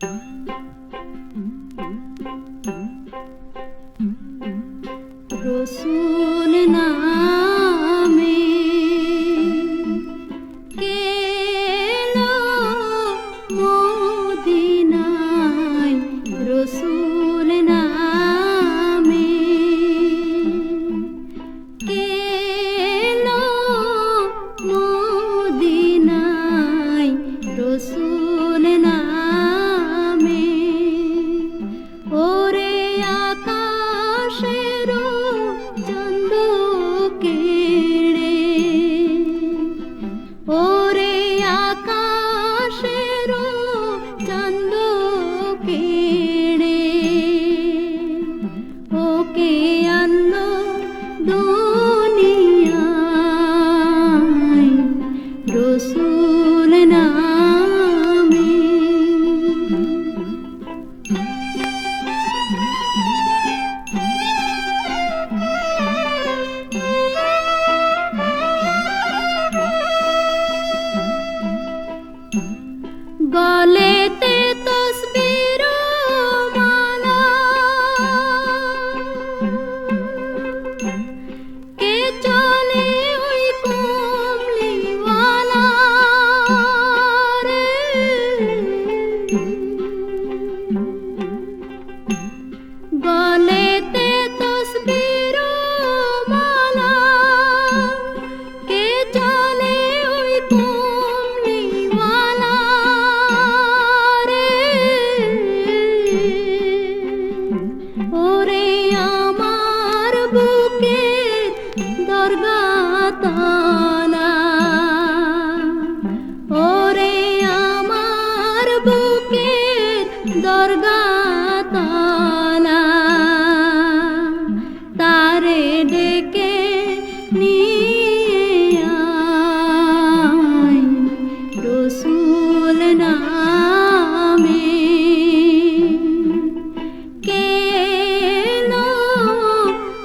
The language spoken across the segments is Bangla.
Mm-hmm.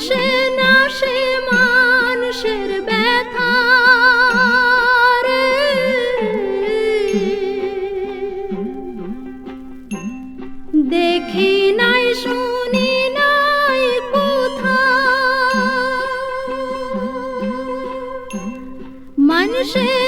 সে না মানুষের ব্যথা দেখি নাই শুনি নাই কোথা মানুষের